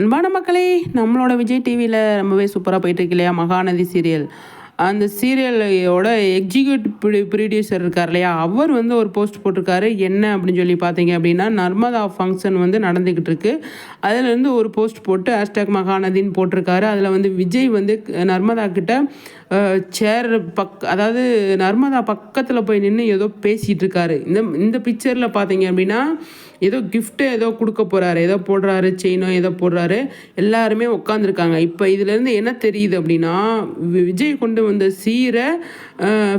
அன்பான மக்களே நம்மளோட விஜய் டிவியில் ரொம்பவே சூப்பராக போயிட்டுருக்கு இல்லையா? மகாநதி சீரியல் அந்த சீரியலோட எக்ஸிக்யூட்டிவ் ப்ரொடியூசர் இருக்கார் இல்லையா? அவர் வந்து ஒரு போஸ்ட் போட்டிருக்காரு. என்ன அப்படின்னு சொல்லி பார்த்தீங்க அப்படின்னா நர்மதா ஃபங்க்ஷன் வந்து நடந்துக்கிட்டு இருக்கு. அதுலேருந்து ஒரு போஸ்ட் போட்டு ஹேஷ்டாக் மகாநதின்னு போட்டிருக்காரு. அதில் வந்து விஜய் வந்து நர்மதா கிட்ட சேர் பக் அதாவது நர்மதா பக்கத்தில் போய் நின்று ஏதோ பேசிகிட்டு இருக்காரு. இந்த இந்த பிக்சரில் பார்த்தீங்க அப்படின்னா ஏதோ கிஃப்ட்டு ஏதோ கொடுக்க போகிறாரு ஏதோ போடுறாரு செயினோ ஏதோ போடுறாரு எல்லாருமே உட்காந்துருக்காங்க இப்போ இதுலேருந்து என்ன தெரியுது அப்படின்னா விஜய் கொண்டு வந்த சீரை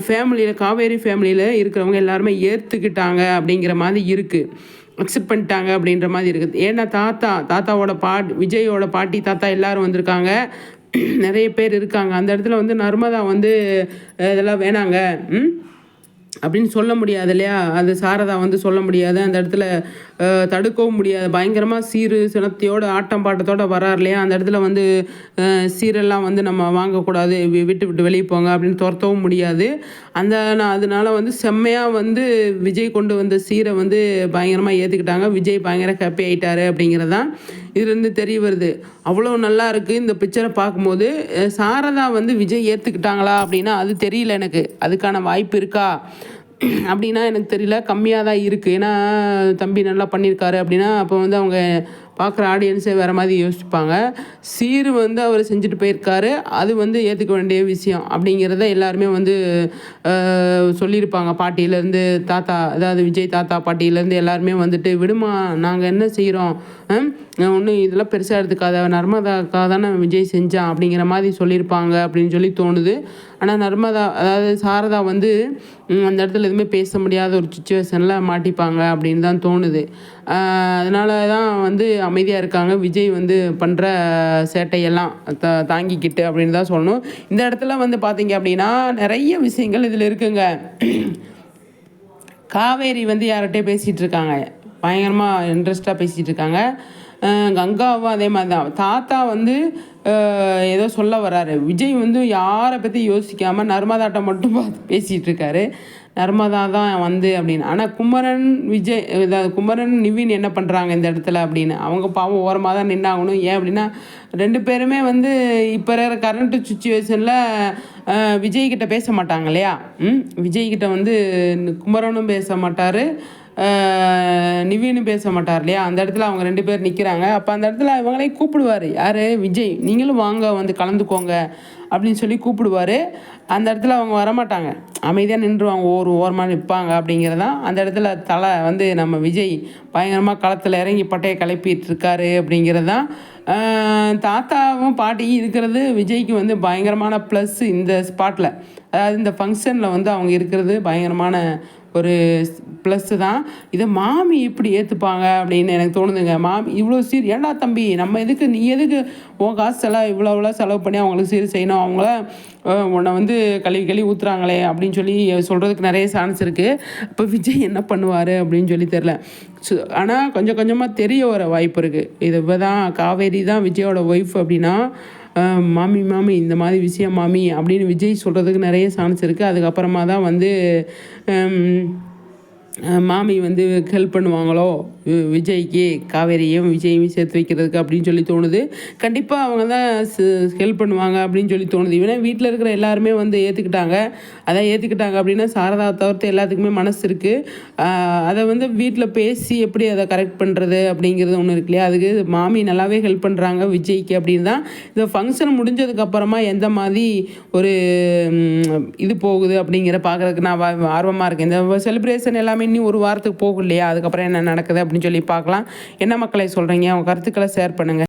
ஃபேமிலியில் காவேரி ஃபேமிலியில் இருக்கிறவங்க எல்லாருமே ஏற்றுக்கிட்டாங்க அப்படிங்கிற மாதிரி இருக்குது அக்செப்ட் பண்ணிட்டாங்க அப்படின்ற மாதிரி இருக்குது. ஏன்னா தாத்தா தாத்தாவோட பாட் விஜயோட பாட்டி தாத்தா எல்லோரும் வந்திருக்காங்க. நிறைய பேர் இருக்காங்க. அந்த இடத்துல வந்து நர்மதா வந்து இதெல்லாம் வேணாங்க. ம்? அப்படின்னு சொல்ல முடியாது இல்லையா? அது சாரதா வந்து சொல்ல முடியாது. அந்த இடத்துல தடுக்கவும் முடியாது. பயங்கரமாக சீரு சினத்தையோட ஆட்டம் பாட்டத்தோடு வரார் இல்லையா? அந்த இடத்துல வந்து சீரெல்லாம் வந்து நம்ம வாங்கக்கூடாது. விட்டு விட்டு வெளியே போங்க அப்படின்னு துரத்தவும் முடியாது. அந்த அதனால வந்து செம்மையாக வந்து விஜய் கொண்டு வந்த சீரை வந்து பயங்கரமாக ஏற்றுக்கிட்டாங்க விஜய் பயங்கர ஹாப்பி ஆகிட்டாரு அப்படிங்கிறது தான் இதுலேருந்து தெரிய வருது. அவ்வளோ நல்லா இருக்குது இந்த பிக்சரை பார்க்கும்போது சாரதா வந்து விஜய் ஏற்றுக்கிட்டாங்களா அப்படின்னா அது தெரியல எனக்கு. அதுக்கான வாய்ப்பு இருக்கா? அப்படின்னா எனக்கு தெரியல. கம்மியாக தான் இருக்குது ஏன்னா தம்பி நல்லா பண்ணியிருக்காரு அப்படின்னா அப்போ வந்து அவங்க பார்க்குற ஆடியன்ஸே வேறு மாதிரி யோசிப்பாங்க. சீர் வந்து அவர் செஞ்சுட்டு போயிருக்காரு. அது வந்து ஏற்றுக்க வேண்டிய விஷயம் அப்படிங்கிறத எல்லாருமே வந்து சொல்லியிருப்பாங்க. பாட்டியிலேருந்து தாத்தா அதாவது விஜய் தாத்தா பாட்டியிலேருந்து எல்லாருமே வந்துட்டு விடுமா நாங்கள் என்ன செய்கிறோம் ஒன்றும் இதெல்லாம் பெருசாக எடுத்துக்காத. நர்மதாக்காக தானே விஜய் செஞ்சான். அப்படிங்கிற மாதிரி சொல்லியிருப்பாங்க அப்படின்னு சொல்லி தோணுது. ஆனால் நர்மதா அதாவது சாரதா வந்து அந்த இடத்துல எதுவுமே பேச முடியாத ஒரு சுச்சுவேஷனில் மாட்டிப்பாங்க அப்படின்னு தான் தோணுது. அதனால தான் வந்து அமைதியாக இருக்காங்க. விஜய் வந்து பண்ணுற சேட்டையெல்லாம் த தாங்கிக்கிட்டு அப்படின்னு தான் சொல்லணும். இந்த இடத்துல வந்து பார்த்தீங்க அப்படின்னா நிறைய விஷயங்கள் இதில் இருக்குங்க. காவேரி வந்து யார்கிட்டே பேசிகிட்டு இருக்காங்க. பயங்கரமாக இன்ட்ரெஸ்ட்டாக பேசிகிட்டு இருக்காங்க. கங்காவும் அதே மாதிரி தான். தாத்தா வந்து ஏதோ சொல்ல வராரு. விஜய் வந்து யாரை பற்றி யோசிக்காமல் நர்மதாட்டம் மட்டும் பார்த்து பேசிகிட்டு இருக்காரு நர்மதா தான் வந்து அப்படின்னு. ஆனால் குமரன் விஜய் இதாவது குமரன் நிவின் என்ன பண்ணுறாங்க இந்த இடத்துல அப்படின்னு. அவங்க பாவம் ஓரமாக தான் நின்னாகணும். ஏன் அப்படின்னா ரெண்டு பேருமே வந்து இப்போ இருக்கிற கரண்ட்டு சுச்சுவேஷனில் விஜய்கிட்ட பேச மாட்டாங்க இல்லையா? விஜய்கிட்ட வந்து குமரனும் பேச மாட்டார். நிவின்னு பேச மாட்டார் இல்லையா அந்த இடத்துல அவங்க ரெண்டு பேர் நிற்கிறாங்க அப்போ அந்த இடத்துல இவங்களே கூப்பிடுவார். யார்? விஜய். நீங்களும் வாங்க வந்து கலந்துக்கோங்க அப்படின்னு சொல்லி கூப்பிடுவார். அந்த இடத்துல அவங்க வரமாட்டாங்க. அமைதியாக நின்றுவாங்க. ஒரு ஓரமாக நிற்பாங்க அப்படிங்கிறது தான் அந்த இடத்துல தலை வந்து நம்ம விஜய் பயங்கரமாக களத்தில் இறங்கி பட்டையை கிளப்பிட்டு இருக்காரு அப்படிங்கிறது தான் தாத்தாவும் பாட்டியும் இருக்கிறது விஜய்க்கு வந்து பயங்கரமான ப்ளஸ் இந்த ஸ்பாட்டில் அதாவது இந்த ஃபங்க்ஷனில் வந்து அவங்க இருக்கிறது பயங்கரமான ஒரு ப்ளஸ்ஸு தான். இதை மாமி இப்படி ஏற்றுப்பாங்க அப்படின்னு எனக்கு தோணுதுங்க. மாமி இவ்வளோ சீர் ஏண்டா தம்பி நம்ம எதுக்கு நீ எதுக்கு உன் காசு செலவு இவ்வளோ இவ்வளோ செலவு பண்ணி அவங்களுக்கு சீர் செய்யணும்? அவங்கள உன்னை வந்து கழுவி கழுவி ஊற்றுறாங்களே அப்படின்னு சொல்லி சொல்கிறதுக்கு நிறைய சான்ஸ் இருக்குது இப்போ விஜய் என்ன பண்ணுவார் அப்படின்னு சொல்லி தெரில ஆனால் கொஞ்சம் கொஞ்சமாக தெரிய வர வாய்ப்பு இருக்குது இது தான் காவேரி தான் விஜயோட ஒய்ஃப் அப்படின்னா மாமி மாமி இந்த மாதிரி விஷயம் மாமி அப்படின்னு விஜய் சொல்கிறதுக்கு நிறைய சான்ஸ் இருக்குது அதுக்கப்புறமா தான் வந்து மாமி வந்து ஹெல்ப் பண்ணுவாங்களோ? விஜய்க்கு காவேரியும் விஜயும் சேர்த்து வைக்கிறதுக்கு அப்படின்னு சொல்லி தோணுது. கண்டிப்பாக அவங்க தான் ஹெல்ப் பண்ணுவாங்க அப்படின்னு சொல்லி தோணுது. இவனா வீட்டில் இருக்கிற எல்லாருமே வந்து ஏற்றுக்கிட்டாங்க அதான் ஏற்றுக்கிட்டாங்க அப்படின்னா சாரதா தவிர்த்து எல்லாத்துக்குமே மனசு இருக்குது அதை வந்து வீட்டில் பேசி எப்படி அதை கரெக்ட் பண்ணுறது அப்படிங்கிறது ஒன்று இருக்கு இல்லையா? அதுக்கு மாமி நல்லாவே ஹெல்ப் பண்ணுறாங்க விஜய்க்கு அப்படின்னு தான். இந்த ஃபங்க்ஷன் முடிஞ்சதுக்கப்புறமா எந்த மாதிரி ஒரு இது போகுது அப்படிங்கிற பார்க்குறதுக்கு நான் ஆர்வமாக இருக்கேன். இந்த செலிப்ரேஷன் எல்லாமே இன்னும் ஒரு வாரத்துக்கு போகும் இல்லையா அதுக்கப்புறம் என்ன நடக்குது அப்படின்னு சொல்லி பார்க்கலாம். என்ன மக்களை சொல்கிறீங்க அவங்க கருத்துக்களை ஷேர் பண்ணுங்கள்